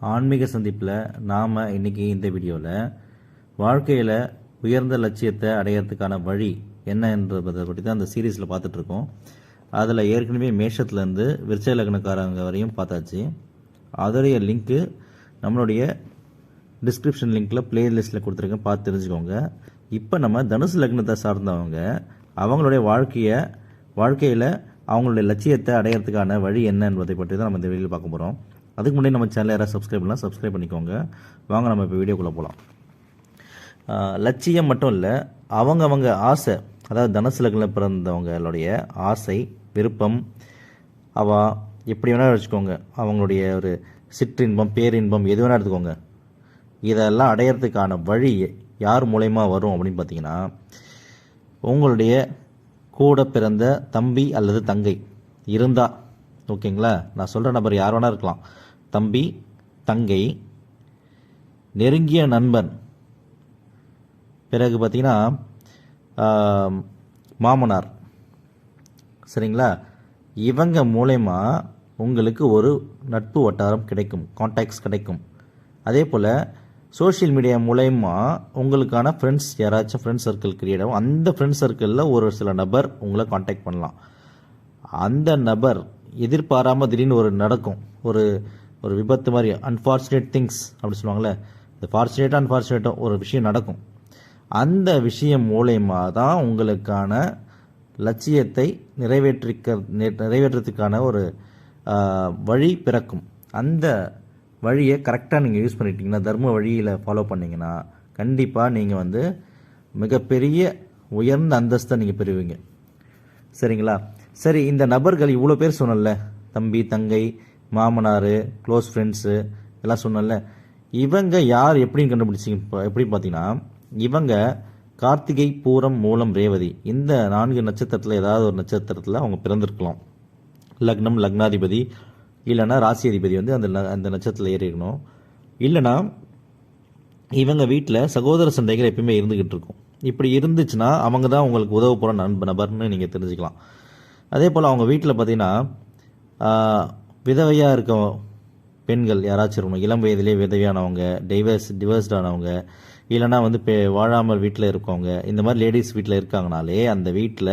ஆன்மீக சந்திப்பில் நாம் இன்னைக்கு இந்த வீடியோவில் வாழ்க்கையில் உயர்ந்த லட்சியத்தை அடையிறதுக்கான வழி என்னன்றதை பற்றி தான் அந்த சீரீஸில் பார்த்துட்ருக்கோம் அதில் ஏற்கனவே மேஷத்துலேருந்து விருச்ச லக்னக்காரங்க வரையும் பார்த்தாச்சு. அதோடைய லிங்க்கு நம்மளுடைய டிஸ்கிரிப்ஷன் லிங்க்கில் பிளேலிஸ்ட்டில் கொடுத்துருக்கேன். பார்த்து தெரிஞ்சுக்கோங்க. இப்போ நம்ம தனுசு லக்னத்தை சார்ந்தவங்க அவங்களுடைய வாழ்க்கையை வாழ்க்கையில் அவங்களுடைய லட்சியத்தை அடையிறதுக்கான வழி என்ன என்பதை பற்றி தான் நம்ம இந்த வெளியில் பார்க்க போகிறோம் அதுக்கு முன்னாடி நம்ம சேனல் யாராவது சப்ஸ்கிரைப் பண்ணலாம் சப்ஸ்கிரைப் பண்ணிக்கோங்க. வாங்க நம்ம இப்போ வீடியோக்குள்ளே போகலாம் லட்சியம் மட்டும் இல்லை அவங்கவங்க ஆசை அதாவது தனுசு லக்னில் பிறந்தவங்களுடைய ஆசை விருப்பம் அவ எப்படி வேணால் வச்சுக்கோங்க. அவங்களுடைய ஒரு சிற்றின்பம் பேரின்பம் எது வேணால் எடுத்துக்கோங்க. இதெல்லாம் அடையிறதுக்கான வழி யார் மூலயமா வரும் அப்படின்னு பார்த்தீங்கன்னா உங்களுடைய கூட பிறந்த தம்பி அல்லது தங்கை இருந்தா ஓகேங்களா? நான் சொல்கிற நபர் யார் வேணால் இருக்கலாம். தம்பி தங்கை நெருங்கிய நண்பன். பிறகு பார்த்திங்கன்னா மாமனார். சரிங்களா? இவங்க மூலயமா உங்களுக்கு ஒரு நட்பு வட்டாரம் கிடைக்கும் கான்டாக்ட்ஸ் கிடைக்கும். அதே போல் சோஷியல் மீடியா மூலயமா உங்களுக்கான ஃப்ரெண்ட்ஸ் யாராச்சும் ஃப்ரெண்ட்ஸ் சர்க்கிள் கிரியேட் ஆகும். அந்த ஃப்ரெண்ட்ஸ் சர்க்கிளில் ஒரு சில நபர் உங்களை காண்டாக்ட் பண்ணலாம். அந்த நபர் எதிர்பாராமல் திடீர்னு ஒரு நடக்கும். ஒரு ஒரு விபத்து மாதிரி அன்ஃபார்ச்சுனேட் திங்ஸ் அப்படின்னு சொல்லுவாங்கள்ல இந்த ஃபார்ச்சுனேட்டாக அன்ஃபார்ச்சுனேட்டோ ஒரு விஷயம் நடக்கும். அந்த விஷயம் மூலயமா தான் உங்களுக்கான லட்சியத்தை நிறைவேற்றிக்க நிறைவேற்றுறதுக்கான ஒரு வழி பிறக்கும். அந்த வழியை கரெக்டாக நீங்கள் யூஸ் பண்ணிட்டீங்கன்னா தர்ம வழியில் ஃபாலோ பண்ணிங்கன்னா கண்டிப்பாக நீங்கள் வந்து மிகப்பெரிய உயர்ந்த அந்தஸ்தை நீங்கள் பெறுவீங்க. சரிங்களா? சரி இந்த நபர்கள் இவ்வளோ பேர் சொன்னல தம்பி தங்கை மாமனார் க்ளோஸ் ஃப்ரெண்ட்ஸு எல்லாம் சொன்னல இவங்க யார் எப்படின்னு கண்டுபிடிச்சிங்க இப்போ எப்படி பார்த்தீங்கன்னா இவங்க கார்த்திகை பூரம் மூலம் ரேவதி. இந்த நான்கு நட்சத்திரத்தில் ஏதாவது ஒரு நட்சத்திரத்தில் அவங்க பிறந்திருக்கலாம். லக்னம் லக்னாதிபதி இல்லைன்னா ராசி அதிபதி வந்து அந்த ந- அந்த நட்சத்திரத்தில் ஏறிக்கணும் இல்லைன்னா இவங்க வீட்டில் சகோதர சண்டைகள் எப்பயுமே இருந்துக்கிட்டு இருக்கும். இப்படி இருந்துச்சுன்னா அவங்க தான் உங்களுக்கு உதவ போகிற நண்ப நபர்னு நீங்கள் தெரிஞ்சுக்கலாம். அதே போல் அவங்க வீட்டில் பார்த்தீங்கன்னா விதவையாக இருக்கும் பெண்கள் யாராச்சும் இருக்கணும். இளம் வயதிலே விதவையானவங்க டைவர்ஸ் டிவர்ஸ்டானவங்க இல்லைனா இல்லைன்னா வந்து பெ வாழாமல் வீட்டில் இருக்கவங்க இந்த மாதிரி லேடிஸ் வீட்டில் இருக்காங்கனாலே அந்த வீட்டில்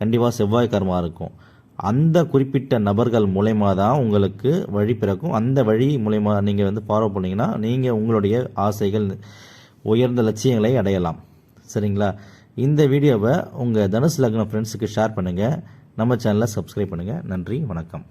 கண்டிப்பாக செவ்வாய் கர்மா இருக்கும். அந்த குறிப்பிட்ட நபர்கள் மூலயமா தான் உங்களுக்கு வழி பிறக்கும். அந்த வழி மூலயமா நீங்கள் வந்து ஃபாலோ பண்ணிங்கன்னா நீங்கள் உங்களுடைய ஆசைகள் உயர்ந்த லட்சியங்களை அடையலாம். சரிங்களா? இந்த வீடியோவை உங்கள் தனுஷ் லக்ன ஃப்ரெண்ட்ஸுக்கு ஷேர் பண்ணுங்கள் நம்ம சேனலை சப்ஸ்கிரைப் பண்ணுங்கள் நன்றி வணக்கம்.